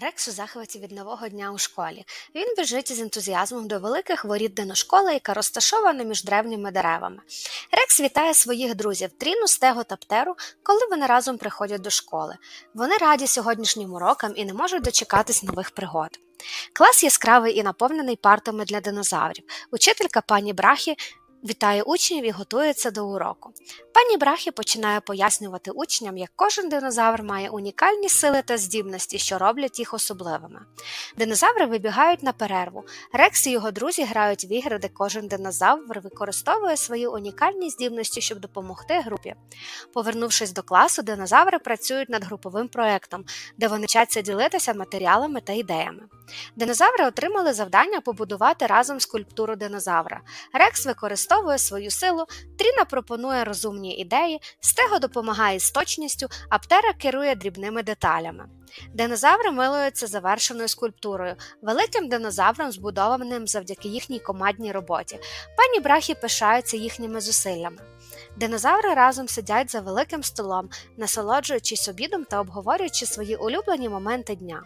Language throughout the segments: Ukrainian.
Рекс у захваті від нового дня у школі. Він біжить із ентузіазмом до великих воріт диношколи, яка розташована між древніми деревами. Рекс вітає своїх друзів Тріну, Стего та Птеру, коли вони разом приходять до школи. Вони раді сьогоднішнім урокам і не можуть дочекатись нових пригод. Клас яскравий і наповнений партами для динозаврів. Учителька пані Брахі вітає учнів і готується до уроку. Пані Брахі починає пояснювати учням, як кожен динозавр має унікальні сили та здібності, що роблять їх особливими. Динозаври вибігають на перерву. Рекс і його друзі грають в ігри, де кожен динозавр використовує свої унікальні здібності, щоб допомогти групі. Повернувшись до класу, динозаври працюють над груповим проектом, де вони вчаться ділитися матеріалами та ідеями. Динозаври отримали завдання побудувати разом скульптуру динозавра. Рекс використовує свою силу, Тріна пропонує розумні ідеї, Стего допомагає з точністю, а Птера керує дрібними деталями. Динозаври милуються завершеною скульптурою, великим динозавром, збудованим завдяки їхній командній роботі. Пані Брахі пишаються їхніми зусиллями. Динозаври разом сидять за великим столом, насолоджуючись обідом та обговорюючи свої улюблені моменти дня.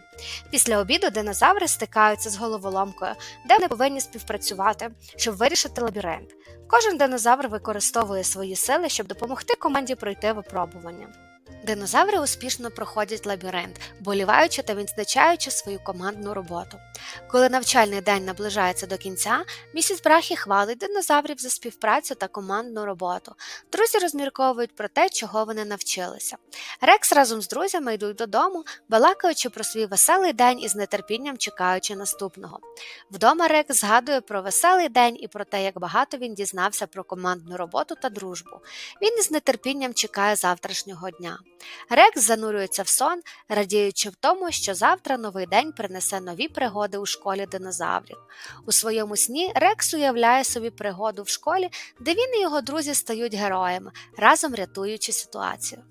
Після обіду динозаври стикаються з головоломкою, де вони повинні співпрацювати, щоб вирішити лабіринт. Кожен динозавр використовує свої сили, щоб допомогти команді пройти випробування. Динозаври успішно проходять лабіринт, боліваючи та відзначаючи свою командну роботу. Коли навчальний день наближається до кінця, місіс Брахі хвалить динозаврів за співпрацю та командну роботу. Друзі розмірковують про те, чого вони навчилися. Рекс разом з друзями йдуть додому, балакаючи про свій веселий день і з нетерпінням чекаючи наступного. Вдома Рекс згадує про веселий день і про те, як багато він дізнався про командну роботу та дружбу. Він із нетерпінням чекає завтрашнього дня. Рекс занурюється в сон, радіючи в тому, що завтра новий день принесе нові пригоди у школі динозаврів. У своєму сні Рекс уявляє собі пригоду в школі, де він і його друзі стають героями, разом рятуючи ситуацію.